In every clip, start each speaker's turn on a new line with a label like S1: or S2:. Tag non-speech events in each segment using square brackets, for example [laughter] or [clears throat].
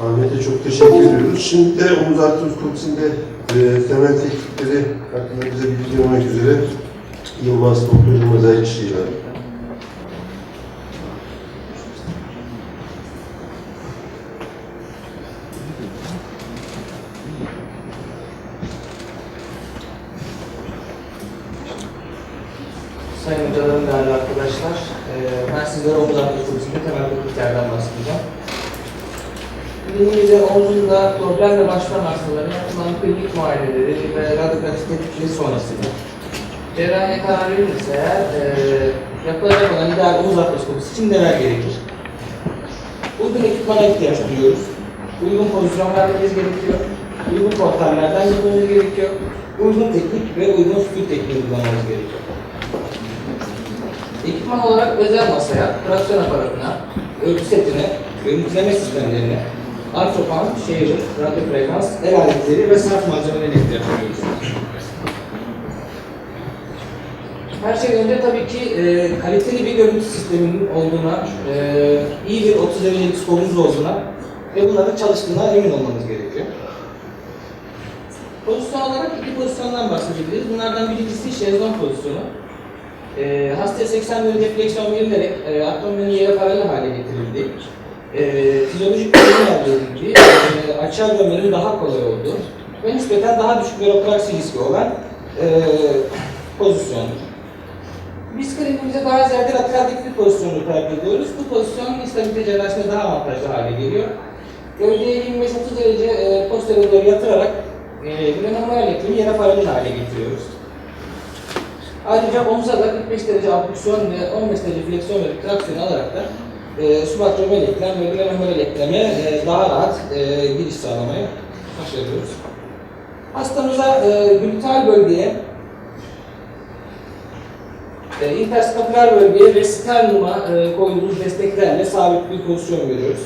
S1: Ahmet'e çok teşekkür ediyoruz. Şimdi de Omuz Artur Kulisi'nde e, temel teknikleri hakkında bize bilgi vermek üzere Yılmaz Doktor Yılmaz Ayçiçeği
S2: Bilimimizde omuzunda problemle başlayan hastaların yapılan klinik muayeneleri ve radyografik tetkikleri sonrasında cerrahiye karar verilirse eğer eee yapılacak olan ideal omuz artroskopisi için neler gerekir? Uygun ekipmana ihtiyaç duyuyoruz. Uygun pozisyon vermemiz gerekiyor. Uygun portallerden yapmamız gerekiyor. Uygun teknik ve uygun sütü tekniği kullanmamız gerekiyor. Ekipman olarak özel masaya, traksiyon aparatına, ölçü setine, görüntüleme sistemlerine, artropan, şehir, radyo frekans, el aletleri ve sert malzemelerine ihtiyaç duyuyoruz. Her şeyden önce tabii ki e, kaliteli bir görüntü sisteminin olduğuna, e, iyi bir 30 derecelik skolumuz olduğuna ve bunların çalıştığına emin olmamız gerekiyor. Pozisyon olarak iki pozisyondan bahsedebiliriz. Bunlardan birincisi şezlong pozisyonu. E, hastaya 80 derece fleksiyon verilerek e, abdomenin yere paralel hale getirildi. E, fizyolojik bölüm elde edildi. E, açığa dönmenin daha kolay olduğu ve nispeten daha düşük veropraksi riski olan e, pozisyondur. Biz kliniğimizde daha ziyade lateral dik bir pozisyonu tercih ediyoruz. Bu pozisyon istabilite cerrahisinde daha avantajlı hale geliyor. Gövdeyi 25-30 derece e, posterior doğru yatırarak e, glenohumeral eklemi yere paralel hale getiriyoruz. Ayrıca omuza da 45 derece abdüksiyon ve 15 derece fleksiyon verip traksiyon alarak da e, subakromel eklem ve glenohumeral ekleme e, daha rahat e, giriş sağlamaya başarıyoruz. Hastamıza e, gluteal bölgeye e, interskapüler bölgeye ve sternuma e, koyduğumuz desteklerle sabit bir pozisyon veriyoruz.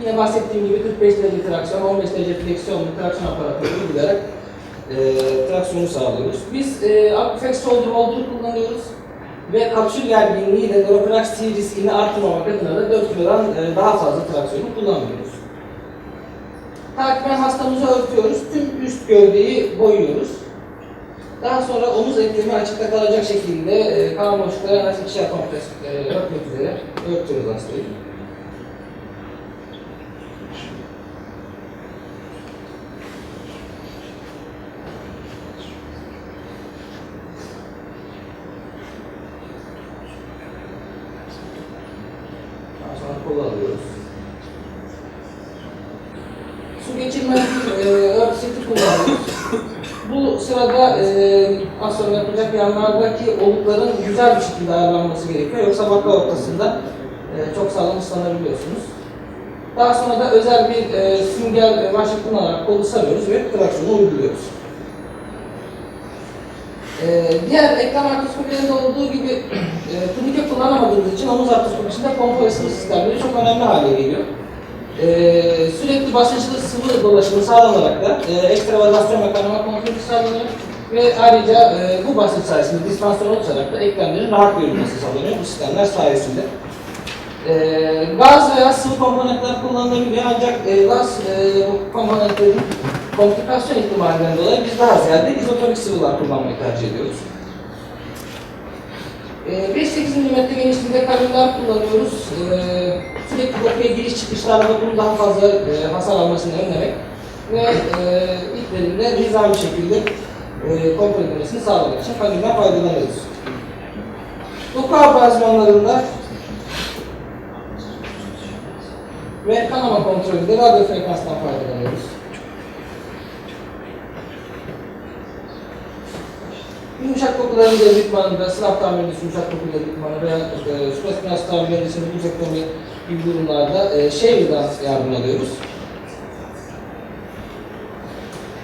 S2: Yine bahsettiğim gibi 45 derece traksiyon, 15 derece fleksiyonlu traksiyon aparatını uygulayarak e, traksiyonu sağlıyoruz. Biz e, Aquafex Shoulder Holder kullanıyoruz ve kapsül gerginliğiyle neuropraksi riskini arttırmamak adına da 4 kilodan e, daha fazla traksiyonu kullanmıyoruz. Takiben hastamızı örtüyoruz. Tüm üst gövdeyi boyuyoruz. Daha sonra omuz eklemi açıkta kalacak şekilde e, boşlukları en az ikişer kompres e, üzere örtüyoruz hastayı. Daha sonra kolu alıyoruz. Su geçirmez bir e, seti kullanıyoruz. Bu sırada e, az sonra yapacak yanlardaki olukların güzel bir şekilde ayarlanması gerekiyor. Yoksa bakla ortasında e, çok sağlam ıslanabiliyorsunuz. Daha sonra da özel bir e, sünger başlık kullanarak kolu sarıyoruz ve traksiyonu uyguluyoruz. E, diğer eklem artroskopilerinde olduğu gibi e, turnike kullanamadığımız için omuz artroskopisinde pompa ısınma sistemleri çok önemli hale geliyor. Ee, sürekli basınçlı sıvı dolaşımı sağlanarak da e, ekstravazasyon ve kanama kontrolü sağlanıyor ve ayrıca e, bu basınç sayesinde dispansör oluşarak da eklemlerin rahat görülmesi sağlanıyor bu sistemler sayesinde. Ee, gaz veya sıvı komponentler kullanılabiliyor ancak e, gaz e, komponentlerin komplikasyon ihtimalinden dolayı biz daha ziyade izotonik sıvılar kullanmayı tercih ediyoruz. Ee, 5-8 mm genişliğinde kaloriler kullanıyoruz. Sürekli dokuya giriş çıkışlarda bunun daha fazla e, hasar almasını önlemek ve e, iplerinde nizami şekilde e, kontrol edilmesini sağlamak için kaloriden faydalanıyoruz. Doku abrazyonlarında ve kanama kontrolünde radyo frekanstan faydalanıyoruz. Yumuşak kokuların delikmanında, sınav tamircisi yumuşak koku delikmanı veya e, supraspinal tamircisinde bu sektörde gibi durumlarda e, Shaver'dan yardım alıyoruz.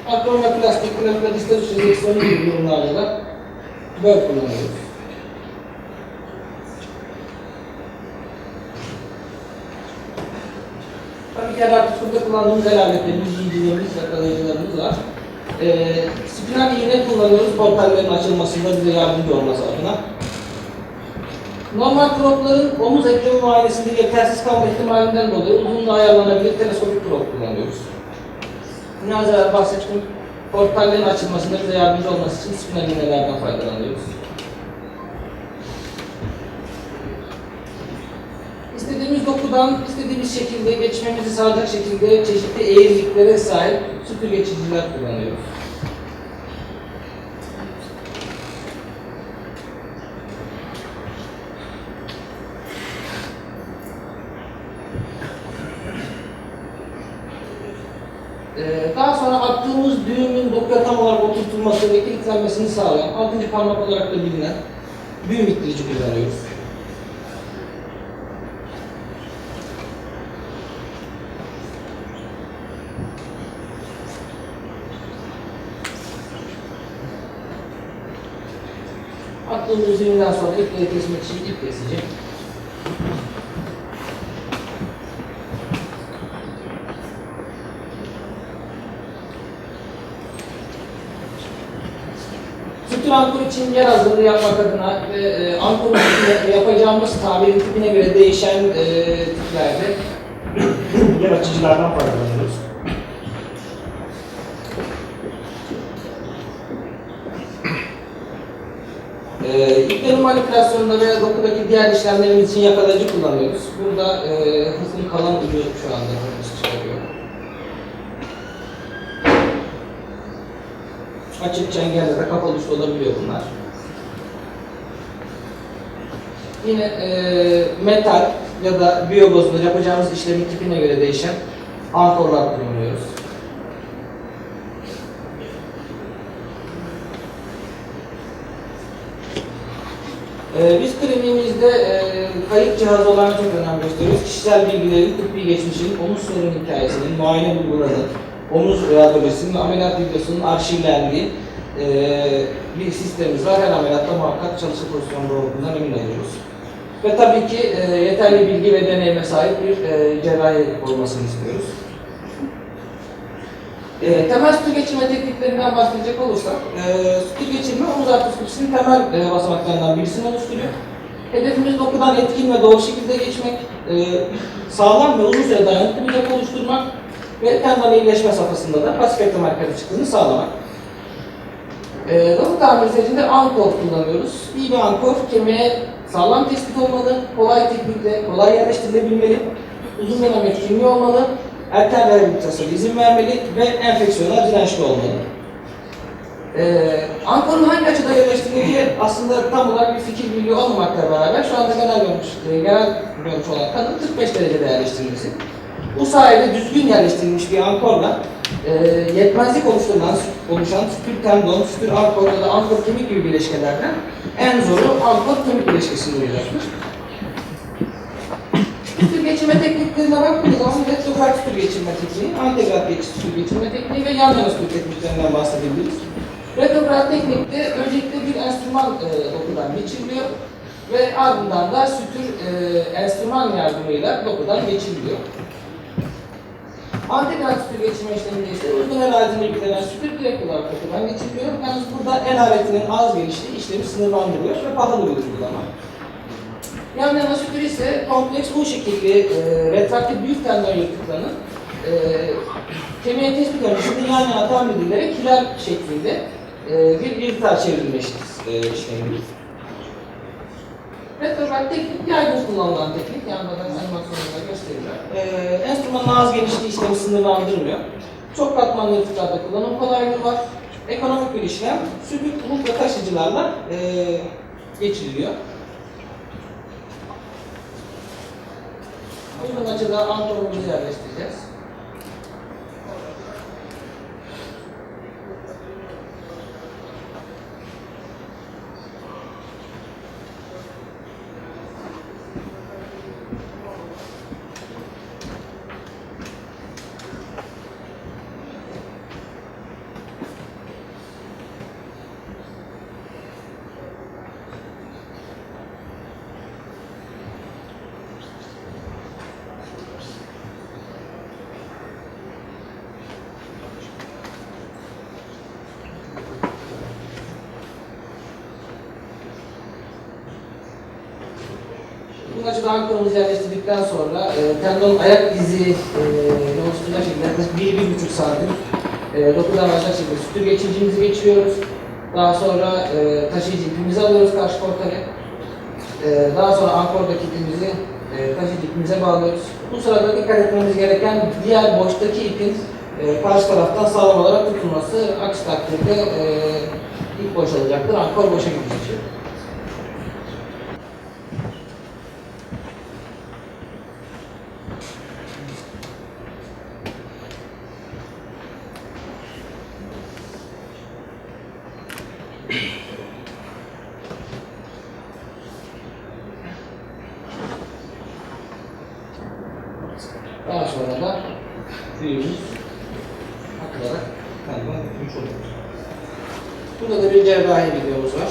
S2: Akron ve plastik, plastik, distal enjeksiyonu gibi durumlarda da böyle kullanıyoruz. Tabii ki burada kullandığımız el aletlerimiz, zincirlerimiz, yakalayıcılarımız var. Ee, spinal iğne kullanıyoruz portallerin açılmasında bize yardımcı olması adına. Normal propların omuz eklemi muayenesinde yetersiz kalma ihtimalinden dolayı uzunluğu ayarlanabilir teleskopik prop kullanıyoruz. Yine az evvel bahsettiğim portallerin açılmasında bize yardımcı olması için spinal iğnelerden faydalanıyoruz. İstediğimiz dokudan istediğimiz şekilde geçmemizi sağlayacak şekilde çeşitli eğriliklere sahip süpür geçiciler kullanıyoruz. Ee, Daha sonra attığımız düğümün dokuya tam olarak kilitlenmesini sağlayan, altıncı parmak olarak da bilinen düğüm ittirici kullanıyoruz. Attığımız düğümden sonra ipleri kesmek için ip kesici. Sütün ankor için yer hazırlığı yapmak adına ve e, ankorun tipine- yapacağımız tabirin tipine göre değişen e, tiplerde [clears throat] yer açıcılardan faydalanıyoruz. E, iplerin manipülasyonunda veya dokudaki diğer işlemlerimiz için yakalayıcı kullanıyoruz. Burada e, hızlı kalan ucu şu anda hızlı çıkarıyor. Açık çengelde de kapalı üstü olabiliyor bunlar. Yine e, metal ya da biyogazla yapacağımız işlemin tipine göre değişen ankorlar kullanıyoruz. E, biz kliniğimizde e, kayıt cihazı olan çok önem gösteriyoruz. Kişisel bilgilerin, tıbbi geçmişin, omuz sorun hikayesinin, muayene bulgularının, omuz radyolojisinin ameliyat videosunun arşivlendiği e, bir sistemimiz var. Her ameliyatta muhakkak çalışı pozisyonda olduğundan emin oluyoruz. Ve tabii ki e, yeterli bilgi ve deneyime sahip bir e, cerrahi olmasını istiyoruz. E, temel sütü geçirme tekniklerinden bahsedecek olursak, e, sütü geçirme omuz artroskopisinin temel e, basamaklarından birisini oluşturuyor. Hedefimiz dokudan etkin ve doğru şekilde geçmek, e, sağlam ve uzun süre dayanıklı bir doku oluşturmak ve tendon iyileşme safhasında da pasif ektomer çıktığını sağlamak. E, doku tamir sürecinde ankor kullanıyoruz. İyi bir ankor kemiğe sağlam tespit olmalı, kolay teknikle, kolay yerleştirilebilmeli, uzun dönem etkinliği olmalı, erken rehabilitasyona izin vermeli ve enfeksiyona dirençli olmalı. Ee, Ankor'un hangi açıda yerleştirildiği aslında tam olarak bir fikir birliği olmamakla beraber şu anda genel görmüş, e, genel görmüş olan kanın 45 derecede yerleştirilmesi. Bu sayede düzgün yerleştirilmiş bir ankorla e, yetmezlik oluşturulan, oluşan sütür tendon, sütür ankor ya da ankor kemik gibi bileşkelerden en zoru ankor kemik bileşkesini olacaktır. Sütür geçirme tekniklerine baktığımız zaman retrograd sütür geçirme tekniği, antegrad geç sütür geçirme tekniği ve yan yana sütür tekniklerinden bahsedebiliriz. Retrograd teknikte öncelikle bir enstrüman e, dokudan geçiriliyor ve ardından da sütür e, enstrüman yardımıyla dokudan geçiriliyor. Sütür geçirme işleminde ise uygun el aletini yüklenen sütür direkt olarak dokudan geçiriliyor. Yalnız burada el aletinin az genişliği işlemi sınırlandırıyor ve pahalı bir uygulama. Yan yana sütür ise kompleks U şekilli e, retraktif büyük tendon yırtıklarının e, kemiğe tespit öncesinde yan yana tamir edilerek hilal şeklinde e, bir irtifa çevrilme iş- e, işlemidir. Retrograd teknik yaygın kullanılan teknik. Yanda da animasyonunda gösteriyor. E, enstrümanın ağız genişliği işlemi sınırlandırmıyor. Çok katmanlı yırtıklarda kullanım kolaylığı var. Ekonomik bir işlem. Sübük, umut ve taşıcılarla e, geçiriliyor. Uygun açıda antorumuzu yerleştireceğiz. Bu açıda ankorumuzu yerleştirdikten sonra e, tendon ayak izi e, oluşturacak şekilde 1-1,5 santim e, dokudan alacak şekilde sütür geçiricimizi geçiriyoruz. Daha sonra e, taşıyıcı ipimizi alıyoruz karşı portale. E, daha sonra ankordaki ipimizi e, taşıyıcı ipimize bağlıyoruz. Bu sırada dikkat etmemiz gereken diğer boştaki ipin e, karşı taraftan sağlam olarak tutulması. Aksi takdirde e, ip boşalacaktır, ankor boşa gidecek. Daha sonra da düğümüz takılarak kalba gitmiş oluyor. Burada da bir cerrahi videomuz var.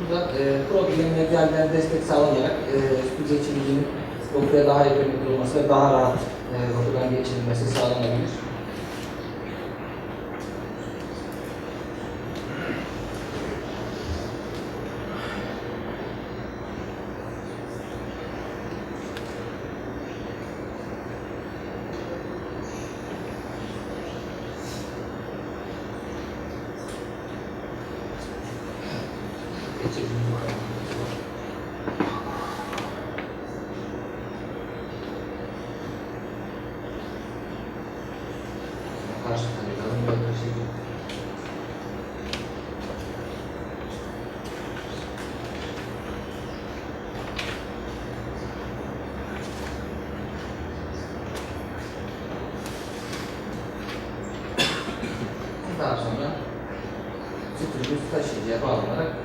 S2: Burada e, protein medyalden destek sağlanarak e, sütü geçiricinin dokuya daha yakın kurulması ve daha rahat e, dokudan geçirilmesi sağlanabilir. Geçiricinin Karşı taraftan böyle taşıyıcı. Daha sonra sütümüz taşıyıcıya bağlanarak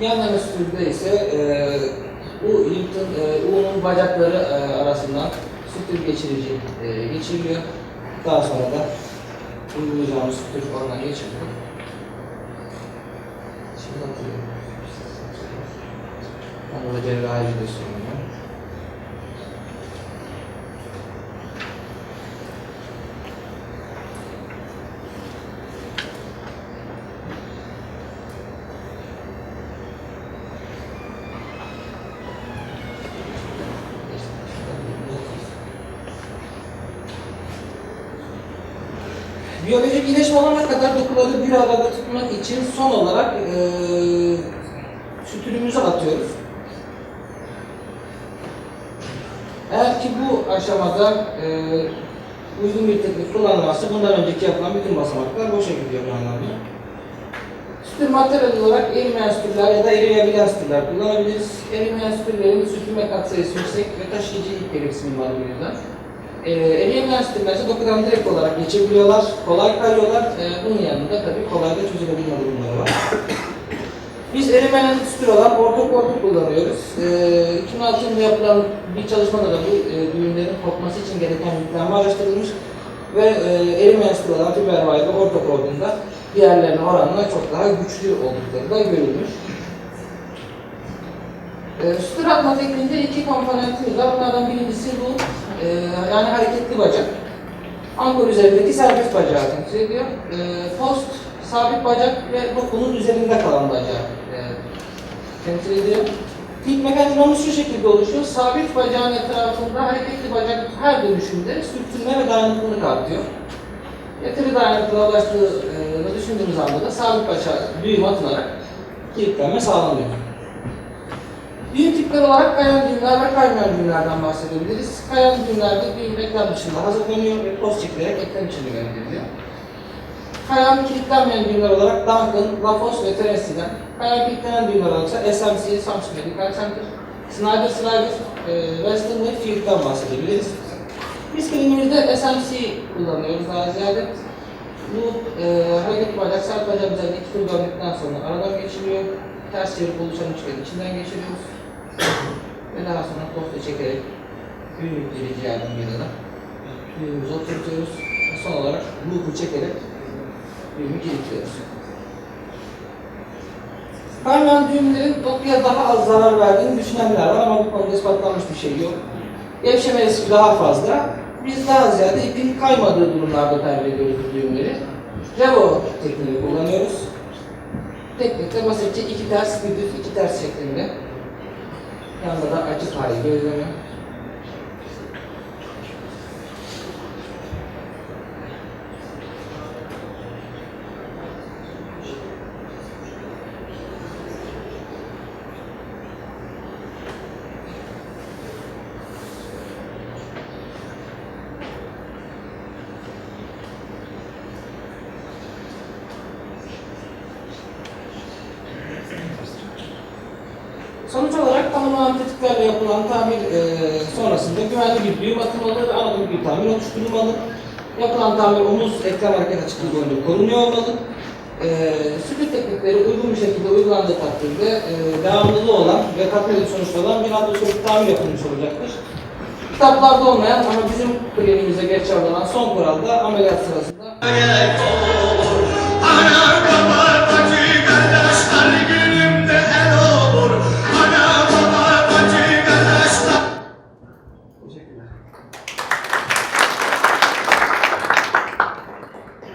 S2: Yan sütürde ise e, bu Hilton e, U'nun bacakları e, arasından sütür geçirici e, geçiriliyor. Daha sonra da uygulayacağımız sütür oradan geçiriliyor. Şimdi hatırlıyorum. Onu da cerrahi videosu Biyolojik iyileşme olana kadar dokuları bir arada tutmak için son olarak e, sütürümüzü atıyoruz. Eğer ki bu aşamada e, bir teknik kullanılmazsa bundan önceki yapılan bütün basamaklar boşa gidiyor bu anlamda. Sütür materyal olarak erimeyen sütürler ya da erimeyebilen sütürler kullanabiliriz. Erimeyen sütürlerin sütülme katsayısı yüksek ve taşıyıcı ip gereksinimi var bu yüzden. Ee, eriyemeyen sütürler ise dokudan direkt olarak geçebiliyorlar, kolay kayıyorlar. Ee, bunun yanında tabii kolay da çözülebilme durumları var. Biz erimeyen sütür olan ortokortu kullanıyoruz. Ee, 2006 yılında yapılan bir çalışmada da bu e, düğümlerin kopması için gereken yüklenme araştırılmış ve e, erimeyen sütür olan fibervayda ortokortunda diğerlerine oranla çok daha güçlü oldukları da görülmüş. E, sütür atma tekniğinde iki komponentimiz var. E, yani hareketli bacak. Ankor üzerindeki serbest bacağı temsil ediyor. E, post, sabit bacak ve dokunun üzerinde kalan bacağı e, temsil ediyor. Tip mekanizmamız şu şekilde oluşuyor. Sabit bacağın etrafında hareketli bacak her dönüşümde sürtünme ve dayanıklılık artıyor. Yatırı dayanıklılığa ulaştığını düşündüğümüz anda da sabit bacağı düğüm atılarak kilitlenme sağlanıyor. Düğüm tipleri olarak kayan düğümler ve kaymayan düğümlerden bahsedebiliriz. Kayan düğümlerde düğüm ekran dışında hazırlanıyor ve post çekilerek ekran içine gönderiliyor. Kayan kilitlenmeyen düğümler olarak Duncan, Lafos ve Tennessee'den, kayan kilitlenen düğümler olarak ise SMC, Samsung Medical Center, Snyder, Snyder, e, Western ve Field'den bahsedebiliriz. Biz klinikimizde SMC kullanıyoruz daha ziyade. Bu e, hareketli bacak, sert üzerinde iki tur döndükten sonra aradan geçiliyor. ters çevirip oluşan üçgenin içinden geçiriyoruz. Ve daha sonra posta çekerek büyük bir yardımıyla düğümümüzü oturtuyoruz. Ve son olarak loop'u çekerek düğümü kilitliyoruz. Kaymayan düğümlerin dokuya daha az zarar verdiğini düşünenler var ama bu konuda ispatlanmış bir şey yok. Gevşeme riski daha fazla. Biz daha ziyade ipin kaymadığı durumlarda tercih ediyoruz düğümleri. Revo tekniğini kullanıyoruz. Teknikte basitçe iki ters, bir düz, iki ters şeklinde. Yanında da açık hali gözleme. Tetiklerle yapılan tamir e, sonrasında güvenli bir düğüm atılmalı ve anadolu bir tamir oluşturulmalı. Yapılan tamir omuz eklem hareket açıklığı boyunca korunuyor olmalı. E, sürü teknikleri uygun bir şekilde uygulandığı takdirde e, devamlılığı olan ve katmerli sonuçlu olan bir atmosferik tamir yapılmış olacaktır. Kitaplarda olmayan ama bizim kliniğimize geçerli olan son kural da ameliyat sırasında